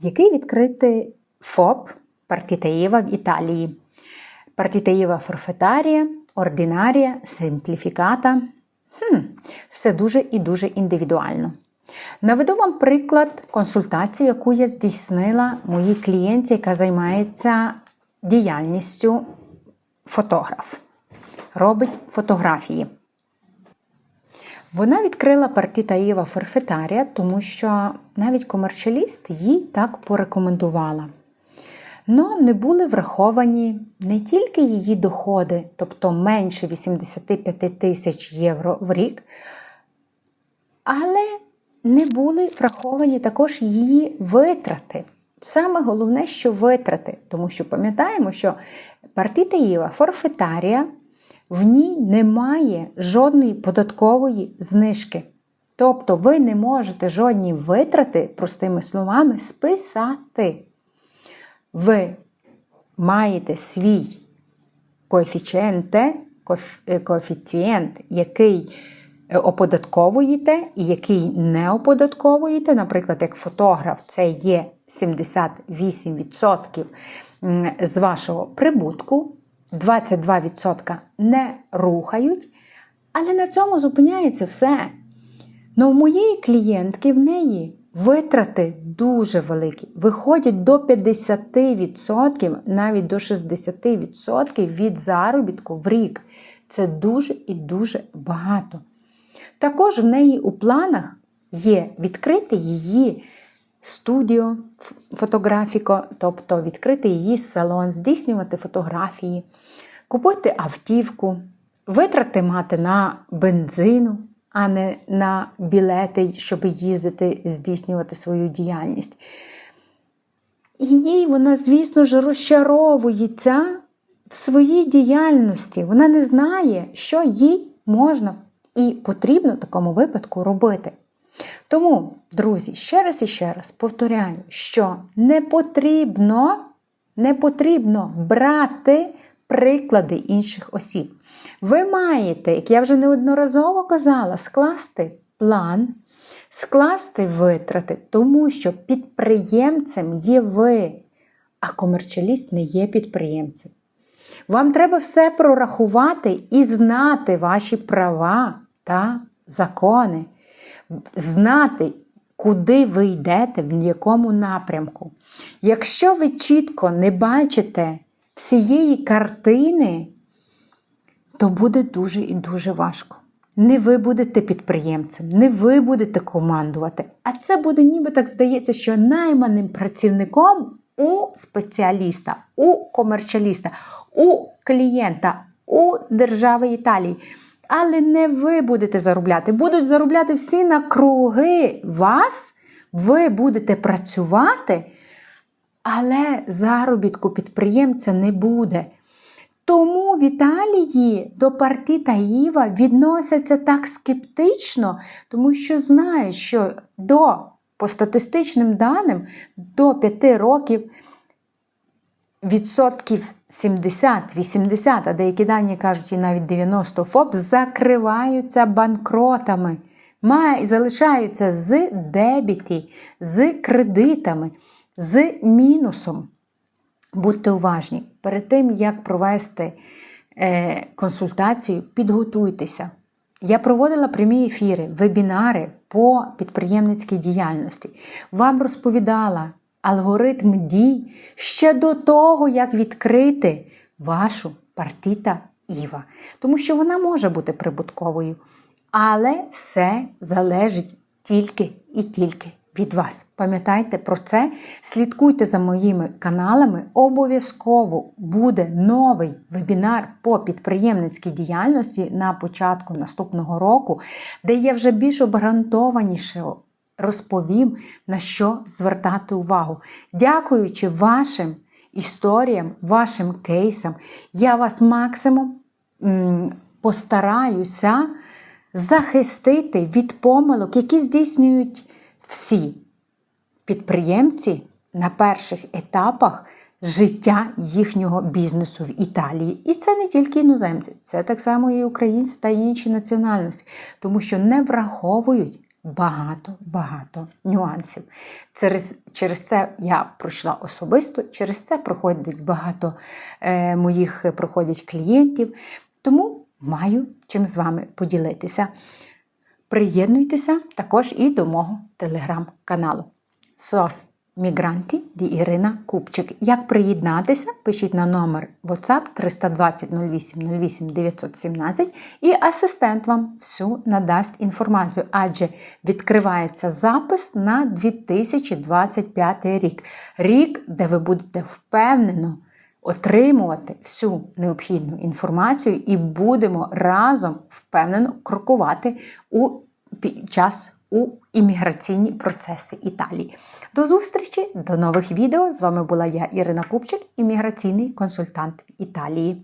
який відкритий ФОП Партітаєва в Італії. Партітаєва форфетарія, ординарія, симпліфіката. Хм, все дуже і дуже індивідуально. Наведу вам приклад консультації, яку я здійснила моїй клієнті, яка займається діяльністю фотограф. Робить фотографії. Вона відкрила партіта Іва Ферфетарія, тому що навіть комерчаліст їй так порекомендувала. Но не були враховані не тільки її доходи, тобто менше 85 тисяч євро в рік, але не були враховані також її витрати. Саме головне, що витрати, тому що пам'ятаємо, що партіта Іва Форфетарія в ній немає жодної податкової знижки. Тобто ви не можете жодні витрати, простими словами, списати. Ви маєте свій коефіцієнте, коефіцієнт, який оподатковуєте і який не оподатковуєте. Наприклад, як фотограф, це є 78% з вашого прибутку. 22% не рухають, але на цьому зупиняється все. Ну, в моєї клієнтки в неї витрати дуже великі, виходять до 50%, навіть до 60% від заробітку в рік. Це дуже і дуже багато. Також в неї у планах є відкрити її студіо фотографіко, тобто відкрити її салон, здійснювати фотографії, купити автівку, витрати мати на бензину, а не на білети, щоб їздити, здійснювати свою діяльність. І їй вона, звісно ж, розчаровується в своїй діяльності. Вона не знає, що їй можна і потрібно в такому випадку робити. Тому, друзі, ще раз і ще раз повторяю, що не потрібно, не потрібно брати приклади інших осіб. Ви маєте, як я вже неодноразово казала, скласти план, скласти витрати, тому що підприємцем є ви, а комерчаліст не є підприємцем. Вам треба все прорахувати і знати ваші права та закони знати, куди ви йдете, в якому напрямку. Якщо ви чітко не бачите всієї картини, то буде дуже і дуже важко. Не ви будете підприємцем, не ви будете командувати. А це буде, ніби так здається, що найманим працівником у спеціаліста, у комерчаліста, у клієнта, у держави Італії. Але не ви будете заробляти. Будуть заробляти всі накруги вас, ви будете працювати, але заробітку підприємця не буде. Тому в Італії до партії Таїва відносяться так скептично, тому що знають, що до, по статистичним даним до 5 років відсотків 70-80, а деякі дані кажуть, і навіть 90 ФОП закриваються банкротами, залишаються з дебіті, з кредитами, з мінусом. Будьте уважні, перед тим, як провести е, консультацію, підготуйтеся. Я проводила прямі ефіри, вебінари по підприємницькій діяльності. Вам розповідала, алгоритм дій ще до того, як відкрити вашу партіта Іва. Тому що вона може бути прибутковою. Але все залежить тільки і тільки від вас. Пам'ятайте про це, слідкуйте за моїми каналами. Обов'язково буде новий вебінар по підприємницькій діяльності на початку наступного року, де я вже більш обґрунтованіше розповім, на що звертати увагу. Дякуючи вашим історіям, вашим кейсам, я вас максимум постараюся захистити від помилок, які здійснюють всі підприємці на перших етапах. Життя їхнього бізнесу в Італії. І це не тільки іноземці, це так само і українці та інші національності, тому що не враховують багато-багато нюансів. Через, через це я пройшла особисто, через це проходить багато е, моїх е, проходять клієнтів. Тому маю чим з вами поділитися. Приєднуйтеся також і до мого телеграм-каналу. СОС Мігранті Ді Ірина Купчик. Як приєднатися? Пишіть на номер WhatsApp 320 08 08 917 і асистент вам всю надасть інформацію, адже відкривається запис на 2025 рік. Рік, де ви будете впевнено отримувати всю необхідну інформацію і будемо разом впевнено крокувати у час у імміграційні процеси Італії. До зустрічі, до нових відео. З вами була я, Ірина Купчик, імміграційний консультант Італії.